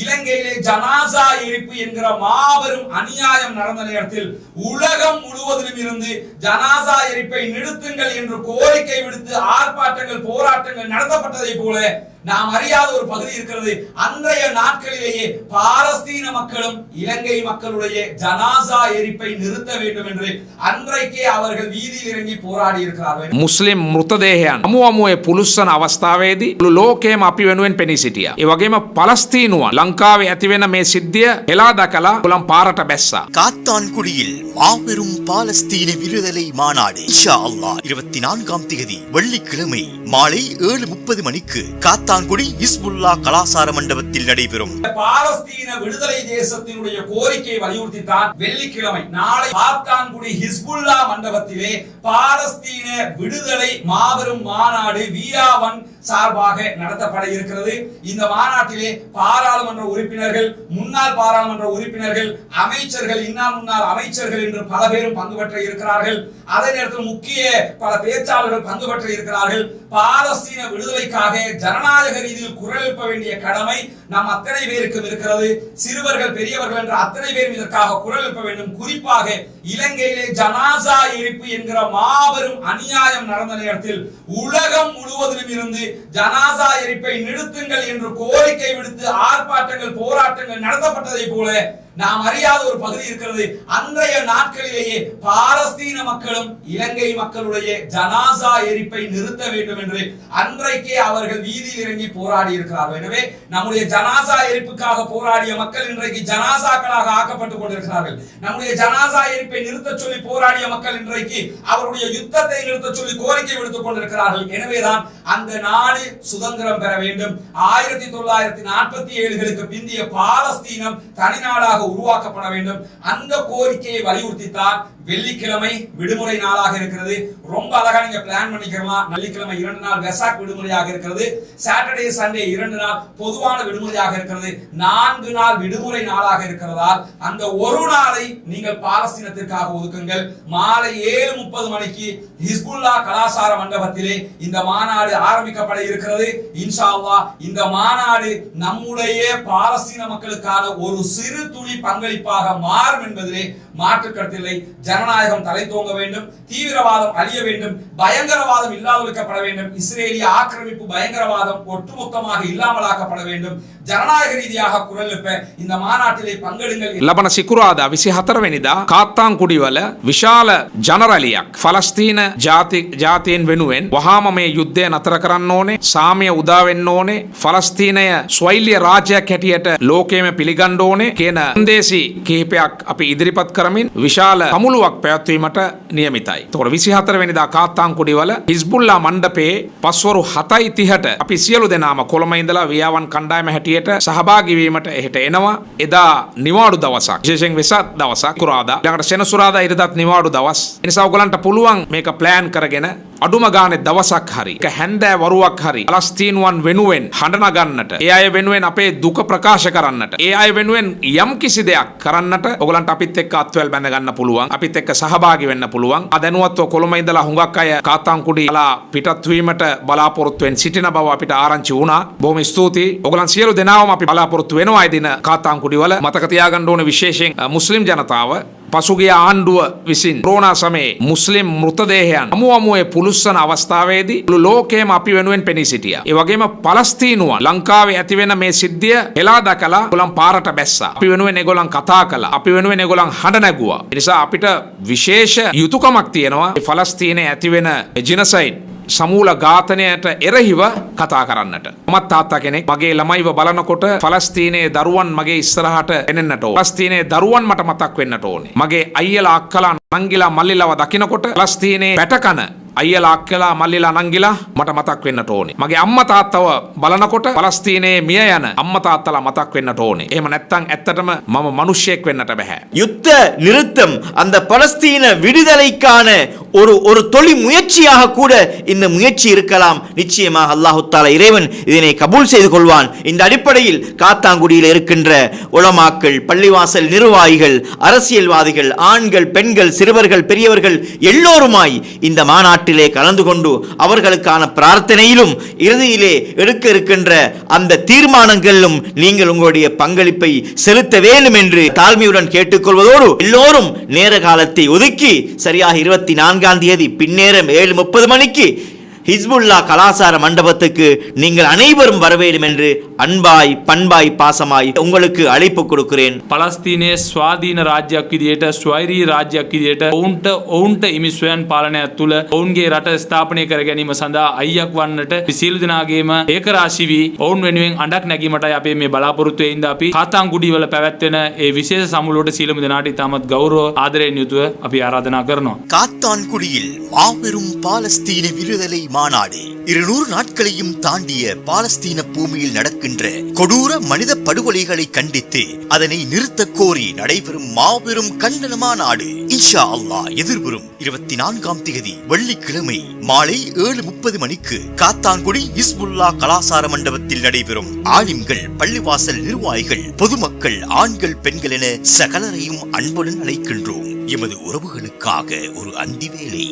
இலங்கையிலே ஜனாசா எரிப்பு என்கிற மாபெரும் அநியாயம் நடந்த நேரத்தில் உலகம் முழுவதிலும் இருந்து ஜனாசா எரிப்பை நிறுத்துங்கள் என்று கோரிக்கை விடுத்து ஆர்ப்பாட்டங்கள் போராட்டங்கள் நடத்தப்பட்டதை போல நாம் அறியாத ஒரு பகுதி இருக்கிறது அன்றைய நாட்களிலேயே பாலஸ்தீன மக்களும் இலங்கை மக்களுடைய ஜனாசா எரிப்பை நிறுத்த வேண்டும் என்று அன்றைக்கே அவர்கள் வீதியில் இறங்கி போராடி இருக்கிறார்கள் මුස්ලිම් මෘතදේහයන් අමු අමුවේ පුළුස්සන අවස්ථාවේදී මුළු ලෝකයේම අපි වෙනුවෙන් පෙනී සිටියා. ඒ වගේම පලස්තීනුවන් ලංකාවේ ඇතිවෙන මේ සිද්ධිය හෙලා දකලා ගොලම් පාරට බැස්සා. காத்தான்குடியில் மாபெரும் பாலஸ்தீன விடுதலை மாநாடு இன்ஷா அல்லாஹ் இருபத்தி நான்காம் தேதி வெள்ளிக்கிழமை மாலை ஏழு முப்பது மணிக்கு காத்தான்குடி இஸ்புல்லா கலாசார மண்டபத்தில் நடைபெறும். பாலஸ்தீன விடுதலை தேசத்தினுடைய கோரிக்கையை வலியுறுத்தித்தான் வெள்ளிக்கிழமை நாளை பாத்தான்குடி ஹிஸ்புல்லா மண்டபத்திலே பாலஸ்தீன விடுதலை மாபெரும் மாநாடு வியாவன் சார்பாக நடத்தப்பட இருக்கிறது. இந்த மாநாட்டிலே பாராளுமன்ற உறுப்பினர்கள் முன்னாள் பாராளுமன்ற உறுப்பினர்கள் அமைச்சர்கள் இன்னார் முன்னாள் அமைச்சர்கள் என்று பல பேரும் பங்கு பெற்ற இருக்கிறார்கள். அதே நேரத்தில் முக்கிய பல பேச்சாளர்கள் பங்கு பெற்ற இருக்கிறார்கள். பாலஸ்தீன விடுதலைக்காக ஜனநாயக ரீதியில் குரல் எழுப்ப வேண்டிய கடமை நம் அத்தனை பேருக்கும் இருக்கிறது. சிறுவர்கள் பெரியவர்கள் என்ற அத்தனை பேரும் இதற்காக குரல் எழுப்ப வேண்டும். குறிப்பாக இலங்கையிலே ஜனாசா எரிப்பு என்கிற மாபெரும் அநியாயம் நடந்த நேரத்தில் உலகம் முழுவதிலும் இருந்து ஜனாசா எரிப்பை நிறுத்துங்கள் என்று கோரிக்கை விடுத்து ஆர்ப்பாட்டங்கள் போராட்டங்கள் நடத்தப்பட்டதை போல நாம் அறியாத ஒரு பகுதி இருக்கிறது. அன்றைய நாட்களிலேயே பாலஸ்தீன மக்களும் இலங்கை மக்களுடைய ஜனாசா எரிப்பை நிறுத்த வேண்டும் என்று அன்றைக்கே அவர்கள் வீதியில் இறங்கி போராடி இருக்கிறார்கள். எனவே நம்முடைய ஜனாசா எரிப்புக்காக போராடிய மக்கள் இன்றைக்கு ஜனாசாக்களாக ஆக்கப்பட்டுக் கொண்டிருக்கிறார்கள். நம்முடைய ஜனாசா எரிப்பை நிறுத்த சொல்லி போராடிய மக்கள் இன்றைக்கு அவருடைய யுத்தத்தை நிறுத்த சொல்லி கோரிக்கை விடுத்துக் கொண்டிருக்கிறார்கள். எனவேதான் அந்த நாடு சுதந்திரம் பெற வேண்டும். ஆயிரத்தி தொள்ளாயிரத்தி நாற்பத்தி ஏழுகளுக்கு பிந்திய பாலஸ்தீனம் தனிநாடாக உருவாக்கப்பட வேண்டும். அந்த கோரிக்கையை வலியுறுத்தித்தான் வெள்ளிக்கிழமை விடுமுறை நாளாக இருக்கிறது. ரொம்ப அழகா நீங்க பிளான் பண்ணிக்கலாம் வெள்ளிக்கிழமை இரண்டு நாள் வெசாக் விடுமுறையாக இருக்கிறது. சாட்டர்டே சண்டே இரண்டு நாள் பொதுவான விடுமுறையாக இருக்கிறது. நான்கு நாள் விடுமுறை நாளாக இருக்கிறதால் அந்த ஒரு நாளை நீங்கள் பாலஸ்தீனத்திற்காக ஒதுக்குங்கள். மாலை ஏழு முப்பது மணிக்கு ஹிஸ்புல்லா கலாசார மண்டபத்திலே இந்த மாநாடு ஆரம்பிக்கப்பட இருக்கிறது. இன்ஷா அல்லாஹ் இந்த மாநாடு நம்முடைய பாலஸ்தீன மக்களுக்கான ஒரு சிறு துளி பங்களிப்பாக மாறும் என்பதிலே மாற்று கருத்தில்லை ஜன ஜனநாயகம் தலை தோங்க வேண்டும் தீவிரவாதம் அழிய வேண்டும் பயங்கரவாதம் இல்லாதொழிக்கப்பட வேண்டும் இஸ்ரேலிய ஆக்கிரமிப்பு பயங்கரவாதம் ஒட்டுமொத்தமாக இல்லாமலாக்கப்பட வேண்டும் ஜனநாயக ரீதியாக குரல் எழுப்ப இந்த மாநாட்டிலே பங்கெடுங்கள் ලබන සිකුරාදා විසි හතරවෙනිදා කාත්තාංකුඩිවල විශාල ජනරලියක් ෆලස්තීන ජාති ජාතීන් වෙනුවෙන් වහාම මේ යුද්ධය නතර කරන්න ඕනේ සාමය උදාවෙන්න ඕනේ ෆලස්තීනය ස්වෛල්ලිය රාජ්‍යයක් හැටියට ලෝකයේම පිළිගන්න ඕනේ කියන දේශී කිහිපයක් අපි ඉදිරිපත් කරමින් විශාල කමුළුවක් පැවැත්වීමට නියමිතයි. තොර විසි හතරවෙනිදා කාත්තාංකුඩිවල හිස්බුල්ලා මණ්ඩපේ පස්වරු හතයි තිහට අපි සියලු දෙනාම කොළම ඉඳලා ව්‍යාවන් කණ්ඩායම හැටියට සහභාගිවීමට එහෙට එනවා එදා නිවාඩු දවසක් විශේෂයෙන් වෙසත් දවසක් කුරාදා ළඟට සෙනසුරාදා ඉරිදත් නිවාඩු දවස් එනිසා ඔයගලන්ට පුළුවන් මේක ප්ලෑන් කරගෙන අඩුම ගානේ දවසක් හරි එක හැන්දෑ වරුවක් හරි පලස්තීනුවන් වෙනුවෙන් හඬන ගන්නට ඒ අය වෙනුවෙන් අපේ දුක ප්‍රකාශ කරන්නට ඒ අය වෙනුවෙන් යම් කිසි දෙයක් කරන්නට ඔගලන්ට අපිත් එක්ක අත්වැල් බැඳ ගන්න පුළුවන් අපිත් එක්ක සහභාගී වෙන්න පුළුවන්. අදනුවත්ව කොළඹ ඉඳලා හුඟක් අය කාතාංකුඩි ලා පිටත් වීමට බලාපොරොත්තු වෙන සිටින බව අපිට ආරංචි වුණා. බොහොම ස්තුතියි. ඔගලන් සියලු දෙනාම අපි බලාපොරොත්තු වෙනවා. ඒ දින කාතාංකුඩි වල මතක තියාගන්න ඕන විශේෂයෙන් අ, මුස්ලිම් ජනතාව පසුගිය ආණ්ඩුව විසින් රෝනා සමයේ මුස්ලිම් මෘතදේහයන් අමු අමුවේ පුළුස්සන අවස්ථාවේදී මුළු ලෝකයේම අපි වෙනුවෙන් පෙනී සිටියා. ඒ වගේම පලස්තීනුවන් ලංකාවේ ඇතිවෙන මේ සිද්ධිය හෙලා දකලා ගොලන් පාරට බැස්සා. අපි වෙනුවෙන් ඒගොල්ලන් කතා කළා. අපි වෙනුවෙන් ඒගොල්ලන් හඬ නැගුවා. ඒ නිසා අපිට විශේෂ යුතුයකමක් තියෙනවා. මේ ෆලස්තීනයේ ඇතිවෙන ජිනසයිඩ් සමූල ඝාතනයට එරහිව කතා කරන්නට. මත් තාත්තා කෙනෙක් මගේ ළමයිව බලනකොට ෆලස්තීනයේ දරුවන් මගේ ඉස්සරහට එනෙන්නට ඕන. ෆලස්තීනයේ දරුවන් මට මතක් වෙන්නට ඕනේ. මගේ අයියලා අක්කලා නංගිලා මල්ලිලව දකිනකොට ෆලස්තීනයේ පැටකන අයියලා අක්කලා මල්ලිලා නංගිලා මට මතක් වෙන්නට ඕනේ. මගේ අම්මා තාත්තව බලනකොට පලස්තීනයේ මිය යන අම්මා තාත්තලා මතක් වෙන්නට ඕනේ. එහෙම නැත්නම් ඇත්තටම මම මිනිහෙක් වෙන්නට බෑ. யுத்த நிறுத்தம் அந்த பலஸ்தீன விடுதலைக்கான ஒரு ஒரு தொழில் முயற்சியாக கூட இந்த முயற்சி இருக்கலாம் நிச்சயமாக அல்லாஹு தாலா இறைவன் இதனை கபூல் செய்து கொள்வான் இந்த அடிப்படையில் காத்தாங்குடியில் இருக்கின்ற உலமாக்கள் பள்ளிவாசல் நிர்வாகிகள் அரசியல்வாதிகள் ஆண்கள் பெண்கள் சிறுவர்கள் பெரியவர்கள் எல்லோருமாய் இந்த மாநாட்டில் மாநாட்டிலே கலந்து கொண்டு அவர்களுக்கான பிரார்த்தனையிலும் இறுதியிலே எடுக்க இருக்கின்ற அந்த தீர்மானங்களிலும் நீங்கள் உங்களுடைய பங்களிப்பை செலுத்த வேண்டும் என்று தாழ்மையுடன் கேட்டுக்கொள்வதோடு எல்லோரும் நேர காலத்தை ஒதுக்கி சரியாக இருபத்தி நான்காம் தேதி பின்னேரம் ஏழு முப்பது மணிக்கு ஹிஸ்புல்லா கலாசார மண்டபத்துக்கு நீங்கள் அனைவரும் வர வேண்டும் என்று அன்பாய் பண்பாய் பாசமாய் உங்களுக்கு அழைப்பு கொடுக்கிறேன் පලස්තිනයේ ස්වාධීන රාජ්‍යයක් විදියට ස්වෛරී රාජ්‍යයක් විදියට ඔවුන්ට ඔවුන්ට ඉමි ස්වයන් පාලනයක් තුළ ඔවුන්ගේ රට ස්ථාපනය කර ගැනීම සඳහා අයියක් වන්නට සියලු දෙනාගේම ඒකරාශි වී ඔවුන් වෙනුවෙන් අඩක් නැගීමටයි අපේ මේ බලාපොරොත්තු වෙයින්ද අපි කාතාන් කුඩිවල පැවැත්වෙන ඒ විශේෂ සමුළුවට සීලම දෙනාට ඉතාමත් ගෞරව ආදරයෙන් යුතුව අපි ආරාධනා කරනවා. காத்தான்குடியில் மாபெரும் பாலஸ்தீன விடுதலை மாநாடு இருநூறு நாட்களையும் தாண்டிய பாலஸ்தீன பூமியில் நடக்கின்ற கொடூர மனித படுகொலைகளை கண்டித்து அதனை நிறுத்த கோரி நடைபெறும் மாபெரும் கண்டன மாநாடு. இன்ஷா அல்லா எதிர்வரும் இருபத்தி நான்காம் தேதி வெள்ளிக்கிழமை மாலை ஏழு முப்பது மணிக்கு காத்தான்குடி இஸ்புல்லா கலாசார மண்டபத்தில் நடைபெறும் ஆலிம்கள் பள்ளிவாசல் நிர்வாகிகள் பொதுமக்கள் ஆண்கள் பெண்கள் என சகலரையும் அன்புடன் அழைக்கின்றோம். எமது உறவுகளுக்காக ஒரு அந்தி வேலை